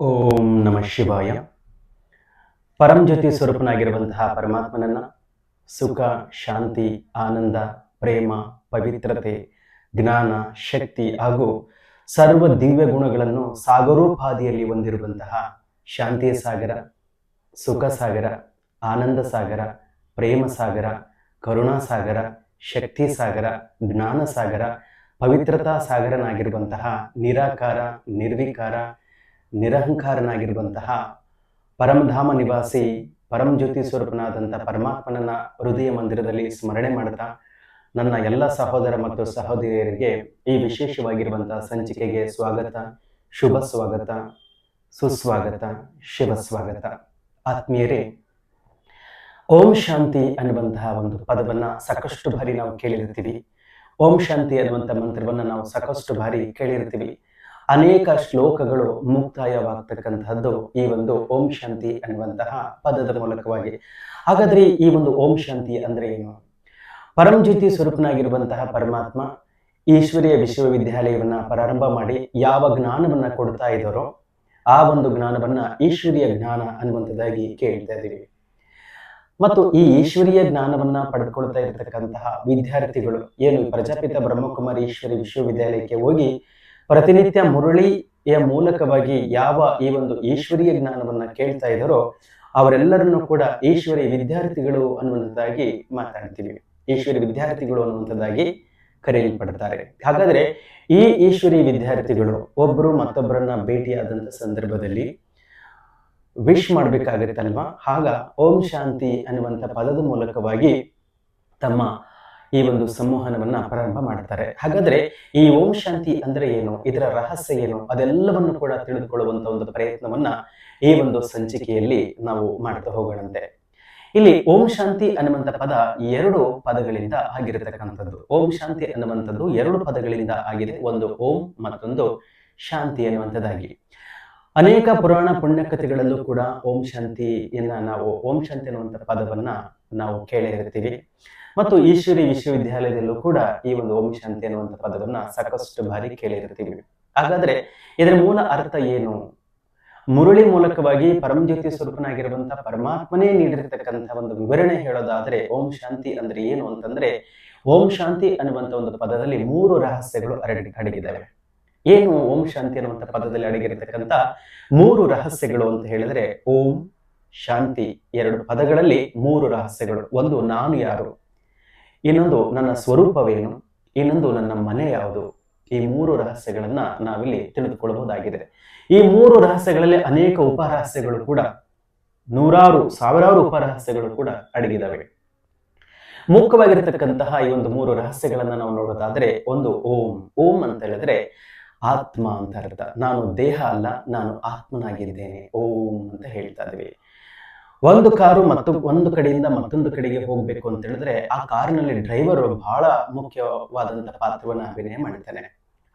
ಓಂ ನಮಃ ಶಿವಾಯ. ಪರಂಜ್ಯೋತಿ ಸ್ವರೂಪನಾಗಿರುವಂತಹ ಪರಮಾತ್ಮನನ್ನ ಸುಖ, ಶಾಂತಿ, ಆನಂದ, ಪ್ರೇಮ, ಪವಿತ್ರತೆ, ಜ್ಞಾನ, ಶಕ್ತಿ ಹಾಗೂ ಸರ್ವ ದಿವ್ಯ ಗುಣಗಳನ್ನು ಸಾಗರೋಪಾದಿಯಲ್ಲಿ ಹೊಂದಿರುವಂತಹ ಶಾಂತಿಯ ಸಾಗರ ಸುಖ ಸಾಗರ ಆನಂದ ಸಾಗರ ಪ್ರೇಮ ಸಾಗರ ಕರುಣಾ ಸಾಗರ ಶಕ್ತಿ ಸಾಗರ ಜ್ಞಾನ ಸಾಗರ ಪವಿತ್ರತಾ ಸಾಗರನಾಗಿರುವಂತಹ ನಿರಾಕಾರ, ನಿರ್ವಿಕಾರ ನಿರಹಂಕಾರನಾಗಿರುವಂತಹ ಪರಮಧಾಮ ನಿವಾಸಿ ಪರಮಜ್ಯೋತಿ ಸ್ವರೂಪನಾದಂಥ ಪರಮಾತ್ಮನನ್ನ ಹೃದಯ ಮಂದಿರದಲ್ಲಿ ಸ್ಮರಣೆ ಮಾಡ್ತಾ ನನ್ನ ಎಲ್ಲ ಸಹೋದರ ಮತ್ತು ಸಹೋದರಿಯರಿಗೆ ಈ ವಿಶೇಷವಾಗಿರುವಂತಹ ಸಂಚಿಕೆಗೆ ಸ್ವಾಗತ, ಶುಭ ಸ್ವಾಗತ, ಸುಸ್ವಾಗತ, ಶಿವ ಸ್ವಾಗತ. ಆತ್ಮೀಯರೇ, ಓಂ ಶಾಂತಿ ಅನ್ನುವಂತಹ ಒಂದು ಪದವನ್ನ ಸಾಕಷ್ಟು ಬಾರಿ ನಾವು ಕೇಳಿರ್ತೀವಿ ಓಂ ಶಾಂತಿ ಅನ್ನುವಂಥ ಮಂತ್ರವನ್ನ ನಾವು ಸಾಕಷ್ಟು ಬಾರಿ ಕೇಳಿರ್ತೀವಿ ಅನೇಕ ಶ್ಲೋಕಗಳು ಮುಕ್ತಾಯವಾಗ್ತಕ್ಕಂತಹದ್ದು ಈ ಒಂದು ಓಂ ಶಾಂತಿ ಅನ್ನುವಂತಹ ಪದದ ಮೂಲಕವಾಗಿ. ಹಾಗಾದ್ರೆ ಈ ಒಂದು ಓಂ ಶಾಂತಿ ಅಂದ್ರೆ ಏನು? ಪರಂಜ್ಯೋತಿ ಸ್ವರೂಪನಾಗಿರುವಂತಹ ಪರಮಾತ್ಮ ಈಶ್ವರೀಯ ವಿಶ್ವವಿದ್ಯಾಲಯವನ್ನ ಪ್ರಾರಂಭ ಮಾಡಿ ಯಾವ ಜ್ಞಾನವನ್ನ ಕೊಡ್ತಾ ಇದ್ದಾರೋ ಆ ಒಂದು ಜ್ಞಾನವನ್ನ ಈಶ್ವರೀಯ ಜ್ಞಾನ ಅನ್ನುವಂಥದ್ದಾಗಿ ಕೇಳ್ತಾ ಇದ್ದೀವಿ. ಮತ್ತು ಈ ಈಶ್ವರೀಯ ಜ್ಞಾನವನ್ನ ಪಡೆದುಕೊಳ್ತಾ ಇರತಕ್ಕಂತಹ ವಿದ್ಯಾರ್ಥಿಗಳು ಏನು? ಪ್ರಜಾಪಿತ ಬ್ರಹ್ಮಕುಮಾರಿ ಈಶ್ವರಿ ವಿಶ್ವವಿದ್ಯಾಲಯಕ್ಕೆ ಹೋಗಿ ಪ್ರತಿನಿತ್ಯ ಮುರಳಿಯ ಮೂಲಕವಾಗಿ ಯಾವ ಈ ಒಂದು ಈಶ್ವರೀಯ ಜ್ಞಾನವನ್ನ ಕೇಳ್ತಾ ಇದ್ದಾರೋ ಅವರೆಲ್ಲರನ್ನು ಕೂಡ ಈಶ್ವರಿ ವಿದ್ಯಾರ್ಥಿಗಳು ಅನ್ನುವಂಥದ್ದಾಗಿ ಮಾತಾಡ್ತೀವಿ. ಈಶ್ವರಿ ವಿದ್ಯಾರ್ಥಿಗಳು ಅನ್ನುವಂಥದ್ದಾಗಿ ಕರೆಯಲ್ಪಡ್ತಾರೆ. ಹಾಗಾದ್ರೆ ಈ ಈಶ್ವರಿ ವಿದ್ಯಾರ್ಥಿಗಳು ಒಬ್ಬರು ಮತ್ತೊಬ್ಬರನ್ನ ಭೇಟಿಯಾದಂಥ ಸಂದರ್ಭದಲ್ಲಿ ವಿಶ್ ಮಾಡ್ಬೇಕಾಗತ್ತಲ್ವಾ? ಆಗ ಓಂ ಶಾಂತಿ ಅನ್ನುವಂಥ ಪದದ ಮೂಲಕವಾಗಿ ತಮ್ಮ ಈ ಒಂದು ಸಂವಹನವನ್ನ ಪ್ರಾರಂಭ ಮಾಡ್ತಾರೆ. ಹಾಗಾದ್ರೆ ಈ ಓಂ ಶಾಂತಿ ಅಂದ್ರೆ ಏನು? ಇದರ ರಹಸ್ಯ ಏನು? ಅದೆಲ್ಲವನ್ನು ಕೂಡ ತಿಳಿದುಕೊಳ್ಳುವಂತ ಒಂದು ಪ್ರಯತ್ನವನ್ನ ಈ ಒಂದು ಸಂಚಿಕೆಯಲ್ಲಿ ನಾವು ಮಾಡ್ತಾ ಹೋಗೋಣಂತೆ. ಇಲ್ಲಿ ಓಂ ಶಾಂತಿ ಅನ್ನುವಂತ ಪದ ಎರಡು ಪದಗಳಿಂದ ಆಗಿರತಕ್ಕಂಥದ್ದು. ಓಂ ಶಾಂತಿ ಅನ್ನುವಂಥದ್ದು ಎರಡು ಪದಗಳಿಂದ ಆಗಿದೆ. ಒಂದು ಓಂ, ಮತ್ತೊಂದು ಶಾಂತಿ ಅನ್ನುವಂಥದ್ದಾಗಿ. ಅನೇಕ ಪುರಾಣ ಪುಣ್ಯಕಥೆಗಳಲ್ಲೂ ಕೂಡ ಓಂ ಶಾಂತಿಯನ್ನ ನಾವು, ಓಂ ಶಾಂತಿ ಅನ್ನುವಂಥ ಪದವನ್ನ ನಾವು ಕೇಳಿರ್ತೀವಿ. ಮತ್ತು ಈಶ್ವರಿ ವಿಶ್ವವಿದ್ಯಾಲಯದಲ್ಲೂ ಕೂಡ ಈ ಒಂದು ಓಂ ಶಾಂತಿ ಅನ್ನುವಂಥ ಪದವನ್ನ ಸಾಕಷ್ಟು ಬಾರಿ ಕೇಳಿರ್ತೀವಿ. ಹಾಗಾದ್ರೆ ಇದರ ಮೂಲ ಅರ್ಥ ಏನು? ಮುರುಳಿ ಮೂಲಕವಾಗಿ ಪರಮಜ್ಯೋತಿ ಸ್ವರೂಪನಾಗಿರುವಂತಹ ಪರಮಾತ್ಮನೇ ನೀಡಿರತಕ್ಕಂತಹ ಒಂದು ವಿವರಣೆ ಹೇಳೋದಾದ್ರೆ ಓಂ ಶಾಂತಿ ಅಂದ್ರೆ ಏನು ಅಂತಂದ್ರೆ ಓಂ ಶಾಂತಿ ಅನ್ನುವಂಥ ಒಂದು ಪದದಲ್ಲಿ ಮೂರು ರಹಸ್ಯಗಳು ಅರಡಿ ಅಡಗಿದ್ದಾವೆ. ಏನು ಓಂ ಶಾಂತಿ ಅನ್ನುವಂಥ ಪದದಲ್ಲಿ ಅಡಗಿರತಕ್ಕಂಥ ಮೂರು ರಹಸ್ಯಗಳು ಅಂತ ಹೇಳಿದ್ರೆ ಓಂ ಶಾಂತಿ ಎರಡು ಪದಗಳಲ್ಲಿ ಮೂರು ರಹಸ್ಯಗಳು. ಒಂದು ನಾನು ಯಾರು? ಇನ್ನೊಂದು ನನ್ನ ಸ್ವರೂಪವೇನು? ಇನ್ನೊಂದು ನನ್ನ ಮನೆ ಯಾವುದು? ಈ ಮೂರು ರಹಸ್ಯಗಳನ್ನ ನಾವಿಲ್ಲಿ ತಿಳಿದುಕೊಳ್ಳಬಹುದಾಗಿದೆ. ಈ ಮೂರು ರಹಸ್ಯಗಳಲ್ಲಿ ಅನೇಕ ಉಪರಹಸ್ಯಗಳು ಕೂಡ, ನೂರಾರು, ಸಾವಿರಾರು ಉಪರಹಸ್ಯಗಳು ಕೂಡ ಅಡಗಿದವೆ. ಮುಖ್ಯವಾಗಿರತಕ್ಕಂತಹ ಈ ಒಂದು ಮೂರು ರಹಸ್ಯಗಳನ್ನ ನಾವು ನೋಡೋದಾದ್ರೆ, ಒಂದು ಓಂ. ಓಂ ಅಂತ ಹೇಳಿದ್ರೆ ಆತ್ಮ ಅಂತ ಅರ್ಥ. ನಾನು ದೇಹ ಅಲ್ಲ, ನಾನು ಆತ್ಮನಾಗಿದ್ದೇನೆ. ಓಂ ಅಂತ ಹೇಳ್ತಾ ಇದ್ವಿ. ಒಂದು ಕಾರು ಮತ್ತು ಒಂದು ಕಡೆಯಿಂದ ಮತ್ತೊಂದು ಕಡೆಗೆ ಹೋಗಬೇಕು ಅಂತ ಹೇಳಿದ್ರೆ ಆ ಕಾರಿನಲ್ಲಿ ಡ್ರೈವರ್ ಬಹಳ ಮುಖ್ಯವಾದಂತಹ ಪಾತ್ರವನ್ನು ಅಭಿನಯ ಮಾಡ್ತಾನೆ.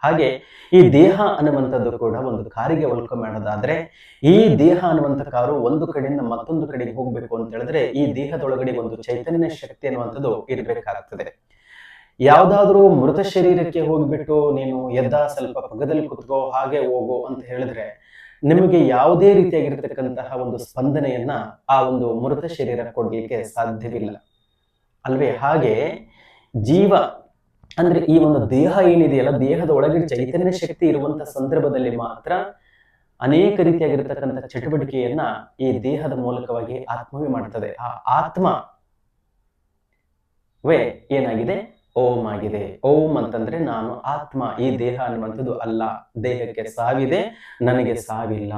ಹಾಗೆ ಈ ದೇಹ ಅನ್ನುವಂಥದ್ದು ಕೂಡ ಒಂದು ಕಾರಿಗೆ ಹೋಲಿಕೆ ಮಾಡೋದಾದ್ರೆ ಈ ದೇಹ ಅನ್ನುವಂಥ ಕಾರು ಒಂದು ಕಡೆಯಿಂದ ಮತ್ತೊಂದು ಕಡೆಗೆ ಹೋಗ್ಬೇಕು ಅಂತ ಹೇಳಿದ್ರೆ ಈ ದೇಹದೊಳಗಡೆ ಒಂದು ಚೈತನ್ಯ ಶಕ್ತಿ ಅನ್ನುವಂಥದ್ದು ಇರಬೇಕಾಗ್ತದೆ. ಯಾವ್ದಾದ್ರೂ ಮೃತ ಶರೀರಕ್ಕೆ ಹೋಗ್ಬಿಟ್ಟು ನೀನು ಎದ್ದ ಸ್ವಲ್ಪ ಪಕ್ಕದಲ್ಲಿ ಕುತ್ಕೋ ಹಾಗೆ ಹೋಗು ಅಂತ ಹೇಳಿದ್ರೆ ನಿಮಗೆ ಯಾವುದೇ ರೀತಿಯಾಗಿರ್ತಕ್ಕಂತಹ ಒಂದು ಸ್ಪಂದನೆಯನ್ನ ಆ ಒಂದು ಮೃತ ಶರೀರ ಕೊಡ್ಲಿಕ್ಕೆ ಸಾಧ್ಯವಿಲ್ಲ. ಅಲ್ವೇ? ಹಾಗೆ ಜೀವ ಅಂದ್ರೆ ಈ ಒಂದು ದೇಹ ಏನಿದೆಯಲ್ಲ, ದೇಹದ ಒಳಗೆ ಚೈತನ್ಯ ಶಕ್ತಿ ಇರುವಂತಹ ಸಂದರ್ಭದಲ್ಲಿ ಮಾತ್ರ ಅನೇಕ ರೀತಿಯಾಗಿರ್ತಕ್ಕಂಥ ಚಟುವಟಿಕೆಯನ್ನ ಈ ದೇಹದ ಮೂಲಕವಾಗಿ ಆತ್ಮವೇ ಮಾಡ್ತದೆ. ಆ ಆತ್ಮ ವೇ ಏನಾಗಿದೆ? ಆಗಿದೆ ಓಂ ಅಂತಂದ್ರೆ ನಾನು ಆತ್ಮ. ಈ ದೇಹ ಅನ್ನುವಂಥದ್ದು ಅಲ್ಲ. ದೇಹಕ್ಕೆ ಸಾವಿದೆ, ನನಗೆ ಸಾವಿಲ್ಲ.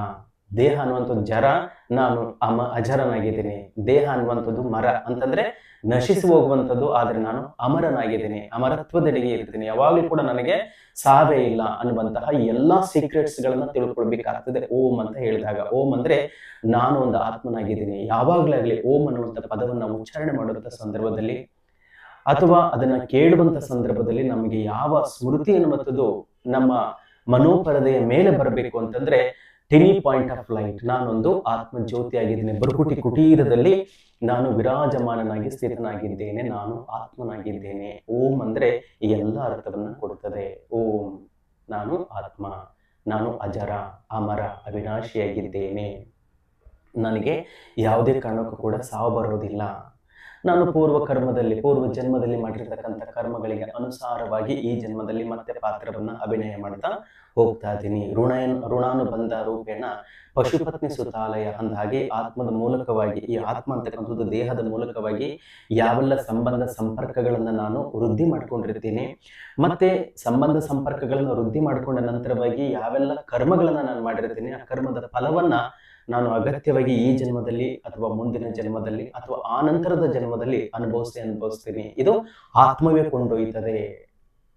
ದೇಹ ಅನ್ನುವಂಥದ್ದು ಜರ, ನಾನು ಅಮ ಅಜರನಾಗಿದ್ದೀನಿ. ದೇಹ ಅನ್ನುವಂಥದ್ದು ಮರ ಅಂತಂದ್ರೆ ನಶಿಸಿ ಹೋಗುವಂಥದ್ದು, ಆದ್ರೆ ನಾನು ಅಮರನಾಗಿದ್ದೀನಿ. ಅಮರತ್ವದೆಡೆಗೆ ಇರ್ತೀನಿ. ಯಾವಾಗಲೂ ಕೂಡ ನನಗೆ ಸಾವೇ ಇಲ್ಲ ಅನ್ನುವಂತಹ ಎಲ್ಲಾ ಸೀಕ್ರೆಟ್ಸ್ ಗಳನ್ನ ತಿಳ್ಕೊಳ್ಬೇಕಾಗ್ತದೆ. ಓಂ ಅಂತ ಹೇಳಿದಾಗ. ಓಂ ಅಂದ್ರೆ ನಾನು ಒಂದು ಆತ್ಮನಾಗಿದ್ದೀನಿ. ಯಾವಾಗ್ಲಾಗ್ಲಿ ಓಂ ಅನ್ನುವಂಥ ಪದವನ್ನ ಉಚ್ಚಾರಣೆ ಮಾಡುವಂತ ಸಂದರ್ಭದಲ್ಲಿ ಅಥವಾ ಅದನ್ನ ಕೇಳುವಂತ ಸಂದರ್ಭದಲ್ಲಿ ನಮಗೆ ಯಾವ ಸ್ಮೃತಿ ಅನ್ನುವಂಥದ್ದು ನಮ್ಮ ಮನೋಪರದೆಯ ಮೇಲೆ ಬರಬೇಕು ಅಂತಂದ್ರೆ ಟಿನಿ ಪಾಯಿಂಟ್ ಆಫ್ ಲೈಟ್ ನಾನೊಂದು ಆತ್ಮ ಜ್ಯೋತಿಯಾಗಿದ್ದೇನೆ ಬರುಕುಟಿ ಕುಟೀರದಲ್ಲಿ ನಾನು ವಿರಾಜಮಾನನಾಗಿ ಸ್ಥಿತನಾಗಿದ್ದೇನೆ. ನಾನು ಆತ್ಮನಾಗಿದ್ದೇನೆ. ಓಂ ಅಂದ್ರೆ ಈ ಎಲ್ಲ ಅರ್ಥವನ್ನು ಕೊಡುತ್ತದೆ. ಓಂ ನಾನು ಆತ್ಮ ನಾನು ಅಜರ ಅಮರ ಅವಿನಾಶಿಯಾಗಿದ್ದೇನೆ. ನನಗೆ ಯಾವುದೇ ಕಾರಣಕ್ಕೂ ಕೂಡ ಸಾವು ಬರೋದಿಲ್ಲ ನಾನು ಪೂರ್ವ ಕರ್ಮದಲ್ಲಿ, ಪೂರ್ವ ಜನ್ಮದಲ್ಲಿ ಮಾಡಿರ್ತಕ್ಕಂಥ ಕರ್ಮಗಳಿಗೆ ಅನುಸಾರವಾಗಿ ಈ ಜನ್ಮದಲ್ಲಿ ಮತ್ತೆ ಪಾತ್ರವನ್ನ ಅಭಿನಯ ಮಾಡ್ತಾ ಹೋಗ್ತಾ ಇದ್ದೀನಿ. ಋಣ ಋಣಾನುಬಂಧ ರೂಪೇಣ ಪಶುಪತ್ನಿ ಸುತಾಲಯ ಅಂದ ಹಾಗೆ ಆತ್ಮದ ಮೂಲಕವಾಗಿ, ಈ ಆತ್ಮ ಅಂತಕ್ಕಂಥದ್ದು ದೇಹದ ಮೂಲಕವಾಗಿ ಯಾವೆಲ್ಲ ಸಂಬಂಧ ಸಂಪರ್ಕಗಳನ್ನು ನಾನು ವೃದ್ಧಿ ಮಾಡ್ಕೊಂಡಿರ್ತೀನಿ, ಮತ್ತೆ ಸಂಬಂಧ ಸಂಪರ್ಕಗಳನ್ನು ವೃದ್ಧಿ ಮಾಡಿಕೊಂಡ ನಂತರವಾಗಿ ಯಾವೆಲ್ಲ ಕರ್ಮಗಳನ್ನು ನಾನು ಮಾಡಿರ್ತೀನಿ, ಆ ಕರ್ಮದ ಫಲವನ್ನ ನಾನು ಅಗತ್ಯವಾಗಿ ಈ ಜನ್ಮದಲ್ಲಿ ಅಥವಾ ಮುಂದಿನ ಜನ್ಮದಲ್ಲಿ ಅಥವಾ ಆ ನಂತರದ ಜನ್ಮದಲ್ಲಿ ಅನುಭವಿಸಿ ಅನುಭವಿಸ್ತೀನಿ. ಇದು ಆತ್ಮವೇ ಕೊಂಡೊಯ್ತದೆ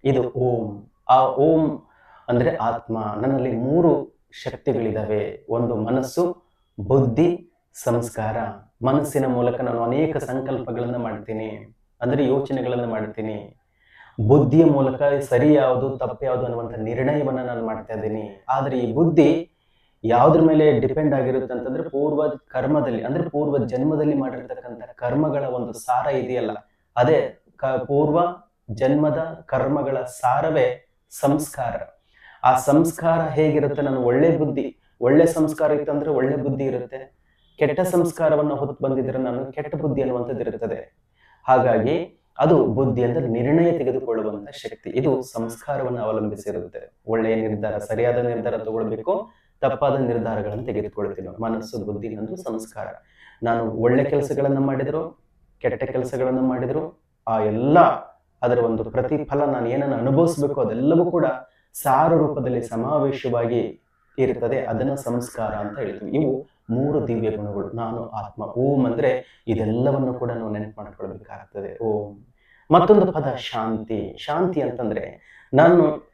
ಇದು ಓಂ. ಆ ಓಂ ಅಂದ್ರೆ ಆತ್ಮ. ನನ್ನಲ್ಲಿ ಮೂರು ಶಕ್ತಿಗಳಿದಾವೆ. ಒಂದು ಮನಸ್ಸು, ಬುದ್ಧಿ, ಸಂಸ್ಕಾರ. ಮನಸ್ಸಿನ ಮೂಲಕ ನಾನು ಅನೇಕ ಸಂಕಲ್ಪಗಳನ್ನು ಮಾಡ್ತೀನಿ. ಅಂದ್ರೆ ಯೋಚನೆಗಳನ್ನು ಮಾಡ್ತೀನಿ. ಬುದ್ಧಿಯ ಮೂಲಕ ಸರಿ ಯಾವುದು, ತಪ್ಪು ಯಾವುದು ಅನ್ನುವಂಥ ನಿರ್ಣಯವನ್ನು ನಾನು ಮಾಡ್ತಾ ಇದ್ದೀನಿ. ಆದರೆ ಈ ಬುದ್ಧಿ ಯಾವ್ದ್ರ ಮೇಲೆ ಡಿಪೆಂಡ್ ಆಗಿರುತ್ತೆ ಅಂತಂದ್ರೆ ಪೂರ್ವ ಕರ್ಮದಲ್ಲಿ, ಅಂದ್ರೆ ಪೂರ್ವ ಜನ್ಮದಲ್ಲಿ ಮಾಡಿರ್ತಕ್ಕಂಥ ಕರ್ಮಗಳ ಒಂದು ಸಾರ ಇದೆಯಲ್ಲ, ಅದೇ ಪೂರ್ವ ಜನ್ಮದ ಕರ್ಮಗಳ ಸಾರವೇ ಸಂಸ್ಕಾರ. ಆ ಸಂಸ್ಕಾರ ಹೇಗಿರುತ್ತೆ? ನಾನು ಒಳ್ಳೆ ಬುದ್ಧಿ, ಒಳ್ಳೆ ಸಂಸ್ಕಾರ ಇತ್ತಂದ್ರೆ ಒಳ್ಳೆ ಬುದ್ಧಿ ಇರುತ್ತೆ. ಕೆಟ್ಟ ಸಂಸ್ಕಾರವನ್ನು ಹೊತ್ತು ಬಂದಿದ್ರೆ ನಾನು ಕೆಟ್ಟ ಬುದ್ಧಿ ಅನ್ನುವಂಥದ್ದು ಇರುತ್ತದೆ ಹಾಗಾಗಿ ಅದು ಬುದ್ಧಿ ಅಂದ್ರೆ ನಿರ್ಣಯ ತೆಗೆದುಕೊಳ್ಳುವಂತ ಶಕ್ತಿ, ಇದು ಸಂಸ್ಕಾರವನ್ನು ಅವಲಂಬಿಸಿರುತ್ತೆ. ಒಳ್ಳೆಯ ನಿರ್ಧಾರ, ಸರಿಯಾದ ನಿರ್ಧಾರ ತಗೊಳ್ಬೇಕು ತಪ್ಪಾದ ನಿರ್ಧಾರಗಳನ್ನು ತೆಗೆದುಕೊಳ್ಳುತ್ತಿಲ್ಲ. ಮನಸ್ಸು ಬುದ್ಧಿ ಅನ್ನೋದು ಸಂಸ್ಕಾರ. ನಾನು ಒಳ್ಳೆ ಕೆಲಸಗಳನ್ನು ಮಾಡಿದ್ರು, ಕೆಟ್ಟ ಕೆಲಸಗಳನ್ನು ಮಾಡಿದ್ರು, ಆ ಎಲ್ಲ ಅದರ ಒಂದು ಪ್ರತಿಫಲ ನಾನು ಏನನ್ನು ಅನುಭವಿಸ್ಬೇಕು ಅದೆಲ್ಲವೂ ಕೂಡ ಸಾರ ರೂಪದಲ್ಲಿ ಸಮಾವೇಶವಾಗಿ ಇರುತ್ತದೆ. ಅದನ್ನ ಸಂಸ್ಕಾರ ಅಂತ ಹೇಳ್ತೀವಿ. ಇವು ಮೂರು ದಿವ್ಯ ಗುಣಗಳು. ನಾನು, ಆತ್ಮ, ಓಂ ಅಂದ್ರೆ ಇದೆಲ್ಲವನ್ನು ಕೂಡ ನಾವು ನೆನಪು ಮಾಡ್ಕೊಳ್ಬೇಕಾಗ್ತದೆ. ಓಂ. ಮತ್ತೊಂದು ಪದ ಶಾಂತಿ. ಶಾಂತಿ ಅಂತಂದ್ರೆ ನಾನು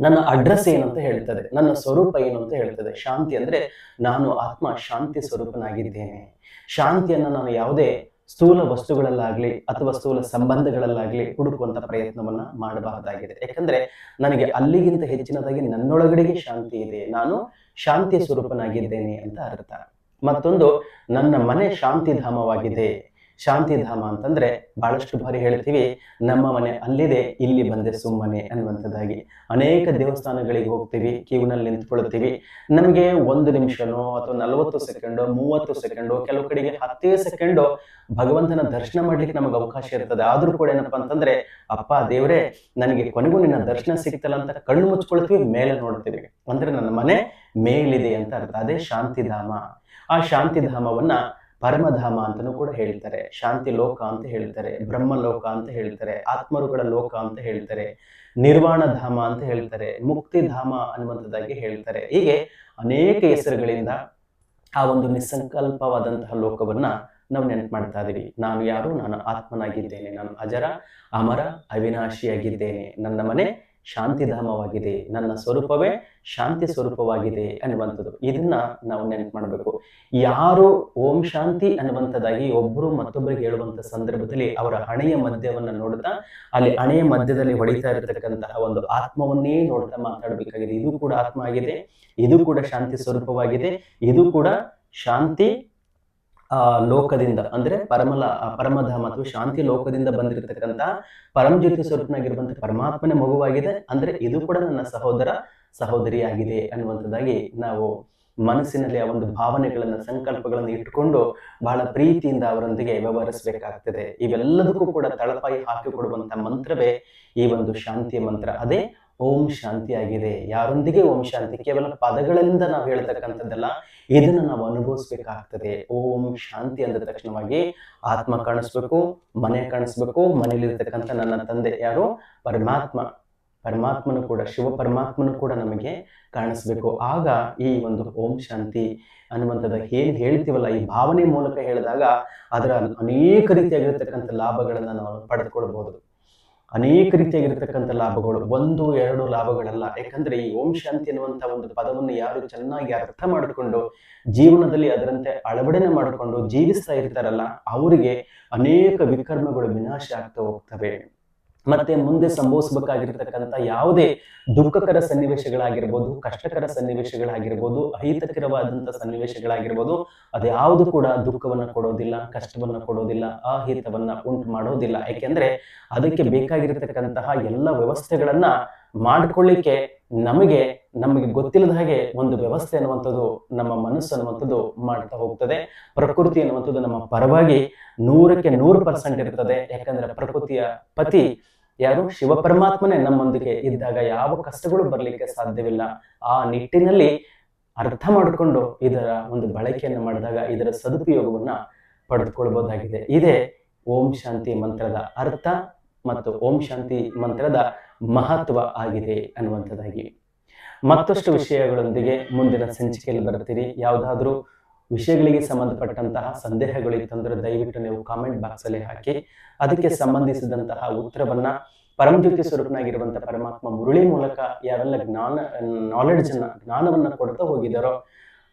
ನನ್ನ ಅಡ್ರೆಸ್ ಏನು ಅಂತ ಹೇಳ್ತದೆ, ನನ್ನ ಸ್ವರೂಪ ಏನು ಅಂತ ಹೇಳ್ತದೆ. ಶಾಂತಿ ಅಂದ್ರೆ ನಾನು ಆತ್ಮ ಶಾಂತಿ ಸ್ವರೂಪನಾಗಿದ್ದೇನೆ. ಶಾಂತಿಯನ್ನ ನಾನು ಯಾವುದೇ ಸ್ಥೂಲ ವಸ್ತುಗಳಲ್ಲಾಗ್ಲಿ ಅಥವಾ ಸ್ಥೂಲ ಸಂಬಂಧಗಳಲ್ಲಾಗ್ಲಿ ಹುಡುಕುವಂತ ಪ್ರಯತ್ನವನ್ನ ಮಾಡಬಹುದಾಗಿದೆ ಯಾಕಂದ್ರೆ ನನಗೆ ಅಲ್ಲಿಗಿಂತ ಹೆಚ್ಚಿನದಾಗಿ ನನ್ನೊಳಗಡೆಗೆ ಶಾಂತಿ ಇದೆ. ನಾನು ಶಾಂತಿ ಸ್ವರೂಪನಾಗಿದ್ದೇನೆ ಅಂತ ಅರ್ಥ. ಮತ್ತೊಂದು, ನನ್ನ ಮನೆ ಶಾಂತಿಧಾಮವಾಗಿದೆ. ಶಾಂತಿಧಾಮ ಅಂತಂದ್ರೆ ಬಹಳಷ್ಟು ಬಾರಿ ಹೇಳ್ತೀವಿ ನಮ್ಮ ಮನೆ ಅಲ್ಲಿದೆ ಇಲ್ಲಿ ಬಂದೆ ಸುಮ್ಮನೆ ಅನ್ನುವಂಥದ್ದಾಗಿ. ಅನೇಕ ದೇವಸ್ಥಾನಗಳಿಗೆ ಹೋಗ್ತೀವಿ ಕ್ಯೂನಲ್ಲಿ ನಿಂತ್ಕೊಳ್ತೀವಿ. ನಮಗೆ ಒಂದು ನಿಮಿಷನೋ ಅಥವಾ ನಲವತ್ತು ಸೆಕೆಂಡೋ ಮೂವತ್ತು ಸೆಕೆಂಡೋ ಕೆಲವು ಕಡೆಗೆ ಹತ್ತೇ ಸೆಕೆಂಡು ಭಗವಂತನ ದರ್ಶನ ಮಾಡ್ಲಿಕ್ಕೆ ನಮಗೆ ಅವಕಾಶ ಇರ್ತದೆ. ಆದ್ರೂ ಕೂಡ ಏನಪ್ಪಾ ಅಂತಂದ್ರೆ ಅಪ್ಪ ದೇವರೇ ನನಗೆ ಕೊನೆಗೂ ನಿನ್ನ ದರ್ಶನ ಸಿಗ್ತಲ್ಲ ಅಂತ ಕಣ್ಣು ಮುಚ್ಕೊಳ್ತೀವಿ ಮೇಲೆ ನೋಡ್ತೀವಿ. ಅಂದ್ರೆ ನನ್ನ ಮನೆ ಮೇಲಿದೆ ಅಂತ ಅರ್ಥ. ಅದೇ ಶಾಂತಿಧಾಮ ಆ ಶಾಂತಿಧಾಮವನ್ನ ಪರಮಧಾಮ ಅಂತಲೂ ಕೂಡ ಹೇಳ್ತಾರೆ. ಶಾಂತಿ ಲೋಕ ಅಂತ ಹೇಳ್ತಾರೆ. ಬ್ರಹ್ಮಲೋಕ ಅಂತ ಹೇಳ್ತಾರೆ. ಆತ್ಮರುಗಳ ಲೋಕ ಅಂತ ಹೇಳ್ತಾರೆ. ನಿರ್ವಾಣ ಧಾಮ ಅಂತ ಹೇಳ್ತಾರೆ. ಮುಕ್ತಿಧಾಮ ಅನ್ನುವಂಥದ್ದಾಗಿ ಹೇಳ್ತಾರೆ. ಹೀಗೆ ಅನೇಕ ಹೆಸರುಗಳಿಂದ ಆ ಒಂದು ನಿಸ್ಸಂಕಲ್ಪವಾದಂತಹ ಲೋಕವನ್ನ ನಾವು ನೆನಪು ಮಾಡ್ತಾ ಇದೀವಿ. ನಾನು ಯಾರು? ನಾನು ಆತ್ಮನಾಗಿದ್ದೇನೆ. ನಾನು ಅಜರ, ಅಮರ, ಅವಿನಾಶಿಯಾಗಿದ್ದೇನೆ. ನನ್ನ ಮನೆ ಶಾಂತಿಧಾಮವಾಗಿದೆ ನನ್ನ ಸ್ವರೂಪವೇ ಶಾಂತಿ ಸ್ವರೂಪವಾಗಿದೆ ಅನ್ನುವಂಥದ್ದು. ಇದನ್ನ ನಾವು ನೆನಪು ಮಾಡಬೇಕು. ಯಾರು ಓಂ ಶಾಂತಿ ಅನ್ನುವಂಥದ್ದಾಗಿ ಒಬ್ಬರು ಮತ್ತೊಬ್ಬರಿಗೆ ಹೇಳುವಂತ ಸಂದರ್ಭದಲ್ಲಿ ಅವರ ಹಣೆಯ ಮಧ್ಯವನ್ನ ನೋಡ್ತಾ ಅಲ್ಲಿ ಹಣೆಯ ಮಧ್ಯದಲ್ಲಿ ಹೊಡಿತಾ ಇರತಕ್ಕಂತಹ ಒಂದು ಆತ್ಮವನ್ನೇ ನೋಡ್ತಾ ಮಾತಾಡಬೇಕಾಗಿದೆ. ಇದು ಕೂಡ ಆತ್ಮ ಆಗಿದೆ. ಇದು ಕೂಡ ಶಾಂತಿ ಸ್ವರೂಪವಾಗಿದೆ. ಇದು ಕೂಡ ಶಾಂತಿ ಲೋಕದಿಂದ, ಅಂದ್ರೆ ಪರಮಲ, ಆ, ಪರಮಧಾಮ ಅಥವಾ ಶಾಂತಿ ಲೋಕದಿಂದ ಬಂದಿರತಕ್ಕಂತಹ ಪರಮಜ್ಯೋತಿ ಸ್ವರೂಪನಾಗಿರುವಂತಹ ಪರಮಾತ್ಮನ ಮಗುವಾಗಿದೆ. ಅಂದ್ರೆ ಇದು ಕೂಡ ನನ್ನ ಸಹೋದರ ಸಹೋದರಿಯಾಗಿದೆ ಅನ್ನುವಂಥದ್ದಾಗಿ ನಾವು ಮನಸ್ಸಿನಲ್ಲಿ ಆ ಒಂದು ಭಾವನೆಗಳನ್ನ, ಸಂಕಲ್ಪಗಳನ್ನು ಇಟ್ಟುಕೊಂಡು ಬಹಳ ಪ್ರೀತಿಯಿಂದ ಅವರೊಂದಿಗೆ ವ್ಯವಹರಿಸಬೇಕಾಗ್ತದೆ. ಇವೆಲ್ಲದಕ್ಕೂ ಕೂಡ ತಳಪಾಯಿ ಹಾಕಿಕೊಡುವಂತಹ ಮಂತ್ರವೇ ಈ ಒಂದು ಶಾಂತಿಯ ಮಂತ್ರ. ಅದೇ ಓಂ ಶಾಂತಿ ಆಗಿದೆ ಯಾರೊಂದಿಗೆ ಓಂ ಶಾಂತಿ? ಕೇವಲ ಪದಗಳಿಂದ ನಾವು ಹೇಳ್ತಕ್ಕಂಥದ್ದಲ್ಲ. ಇದನ್ನು ನಾವು ಅನುಭವಿಸ್ಬೇಕಾಗ್ತದೆ. ಓಂ ಶಾಂತಿ ಅಂದ ತಕ್ಷಣವಾಗಿ ಆತ್ಮ ಕಾಣಿಸ್ಬೇಕು, ಮನೆ ಕಾಣಿಸ್ಬೇಕು, ಮನೆಯಲ್ಲಿರ್ತಕ್ಕಂಥ ನನ್ನ ತಂದೆ ಯಾರು? ಪರಮಾತ್ಮ. ಪರಮಾತ್ಮನು ಕೂಡ, ಶಿವ ಪರಮಾತ್ಮನು ಕೂಡ ನಮಗೆ ಕಾಣಿಸ್ಬೇಕು. ಆಗ ಈ ಒಂದು ಓಂ ಶಾಂತಿ ಅನ್ನುವಂಥದ್ದು ಏನು ಹೇಳ್ತೀವಲ್ಲ, ಈ ಭಾವನೆ ಮೂಲಕ ಹೇಳಿದಾಗ ಅದರ ಅನೇಕ ರೀತಿಯಾಗಿರ್ತಕ್ಕಂಥ ಲಾಭಗಳನ್ನು ನಾವು ಪಡೆದುಕೊಳ್ಬಹುದು. ಅನೇಕ ರೀತಿಯಾಗಿರ್ತಕ್ಕಂಥ ಲಾಭಗಳು, ಒಂದು, ಎರಡು ಲಾಭಗಳಲ್ಲ. ಯಾಕಂದ್ರೆ ಈ ಓಂ ಶಾಂತಿ ಅನ್ನುವಂಥ ಒಂದು ಪದವನ್ನು ಯಾರು ಚೆನ್ನಾಗಿ ಅರ್ಥ ಮಾಡಿಕೊಂಡು, ಜೀವನದಲ್ಲಿ ಅದರಂತೆ ಅಳವಡನೆ ಮಾಡಿಕೊಂಡು ಜೀವಿಸ್ತಾ ಇರ್ತಾರಲ್ಲ, ಅವರಿಗೆ ಅನೇಕ ವಿಕರ್ಮಗಳು ವಿನಾಶ ಆಗ್ತಾ ಹೋಗ್ತವೆ. ಮತ್ತೆ ಮುಂದೆ ಸಂಭವಿಸಬೇಕಾಗಿರ್ತಕ್ಕಂಥ ಯಾವುದೇ ದುಃಖಕರ ಸನ್ನಿವೇಶಗಳಾಗಿರ್ಬೋದು, ಕಷ್ಟಕರ ಸನ್ನಿವೇಶಗಳಾಗಿರ್ಬೋದು, ಅಹಿತಕರವಾದಂಥ ಸನ್ನಿವೇಶಗಳಾಗಿರ್ಬೋದು, ಅದ್ಯಾವುದು ಕೂಡ ದುಃಖವನ್ನ ಕೊಡೋದಿಲ್ಲ, ಕಷ್ಟವನ್ನ ಕೊಡೋದಿಲ್ಲ, ಅಹಿತವನ್ನ ಉಂಟು ಮಾಡೋದಿಲ್ಲ. ಯಾಕೆಂದ್ರೆ ಅದಕ್ಕೆ ಬೇಕಾಗಿರತಕ್ಕಂತಹ ಎಲ್ಲ ವ್ಯವಸ್ಥೆಗಳನ್ನ ಮಾಡಿಕೊಳ್ಳಿಕ್ಕೆ ನಮಗೆ ನಮಗೆ ಗೊತ್ತಿಲ್ಲದ ಹಾಗೆ ಒಂದು ವ್ಯವಸ್ಥೆ ಅನ್ನುವಂಥದ್ದು ನಮ್ಮ ಮನಸ್ಸು ಅನ್ನುವಂಥದ್ದು ಮಾಡ್ತಾ ಹೋಗ್ತದೆ. ಪ್ರಕೃತಿ ಅನ್ನುವಂಥದ್ದು ನಮ್ಮ ಪರವಾಗಿ ನೂರಕ್ಕೆ ನೂರು ಪರ್ಸೆಂಟ್ ಇರ್ತದೆ. ಯಾಕಂದ್ರೆ ಪ್ರಕೃತಿಯ ಪತಿ ಯಾರು? ಶಿವ ಪರಮಾತ್ಮನೇ ನಮ್ಮೊಂದಿಗೆ ಇದ್ದಾಗ ಯಾವ ಕಷ್ಟಗಳು ಬರಲಿಕ್ಕೆ ಸಾಧ್ಯವಿಲ್ಲ. ಆ ನಿಟ್ಟಿನಲ್ಲಿ ಅರ್ಥ ಮಾಡಿಕೊಂಡು ಇದರ ಒಂದು ಬಳಕೆಯನ್ನು ಮಾಡಿದಾಗ ಇದರ ಸದುಪಯೋಗವನ್ನ ಪಡೆದುಕೊಳ್ಬಹುದಾಗಿದೆ ಇದೇ ಓಂ ಶಾಂತಿ ಮಂತ್ರದ ಅರ್ಥ ಮತ್ತು ಓಂ ಶಾಂತಿ ಮಂತ್ರದ ಮಹತ್ವ ಆಗಿದೆ ಅನ್ನುವಂಥದ್ದಾಗಿ. ಮತ್ತಷ್ಟು ವಿಷಯಗಳೊಂದಿಗೆ ಮುಂದಿನ ಸಂಚಿಕೆಯಲ್ಲಿ ಬರ್ತೀರಿ. ಯಾವುದಾದ್ರೂ ವಿಷಯಗಳಿಗೆ ಸಂಬಂಧಪಟ್ಟಂತಹ ಸಂದೇಹಗಳು ಇತ್ತಂದ್ರೆ ದಯವಿಟ್ಟು ನೀವು ಕಾಮೆಂಟ್ ಬಾಕ್ಸ್ ಅಲ್ಲಿ ಹಾಕಿ. ಅದಕ್ಕೆ ಸಂಬಂಧಿಸಿದಂತಹ ಉತ್ತರವನ್ನ ಪರಮಜ್ಯೋತಿ ಸ್ವರೂಪನಾಗಿರುವಂತಹ ಪರಮಾತ್ಮ ಮುರುಳಿ ಮೂಲಕ ಯಾವೆಲ್ಲ ಜ್ಞಾನ ನಾಲೆಡ್ಜ್ ಅನ್ನ, ಜ್ಞಾನವನ್ನ ಕೊಡ್ತಾ ಹೋಗಿದ್ದಾರೋ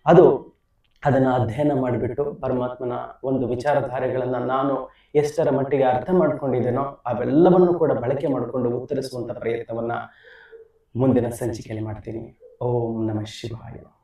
ಅದು ಅದನ್ನ ಅಧ್ಯಯನ ಮಾಡಿಬಿಟ್ಟು ಪರಮಾತ್ಮನ ಒಂದು ವಿಚಾರಧಾರೆಗಳನ್ನು ನಾನು ಎಷ್ಟರ ಮಟ್ಟಿಗೆ ಅರ್ಥ ಮಾಡ್ಕೊಂಡಿದ್ದೇನೋ ಅವೆಲ್ಲವನ್ನು ಕೂಡ ಬಳಕೆ ಮಾಡಿಕೊಂಡು ಉತ್ತರಿಸುವಂತ ಪ್ರಯತ್ನವನ್ನ ಮುಂದಿನ ಸಂಚಿಕೆಯಲ್ಲಿ ಮಾಡ್ತೀನಿ. ಓಂ ನಮಃ ಶಿವಾಯ.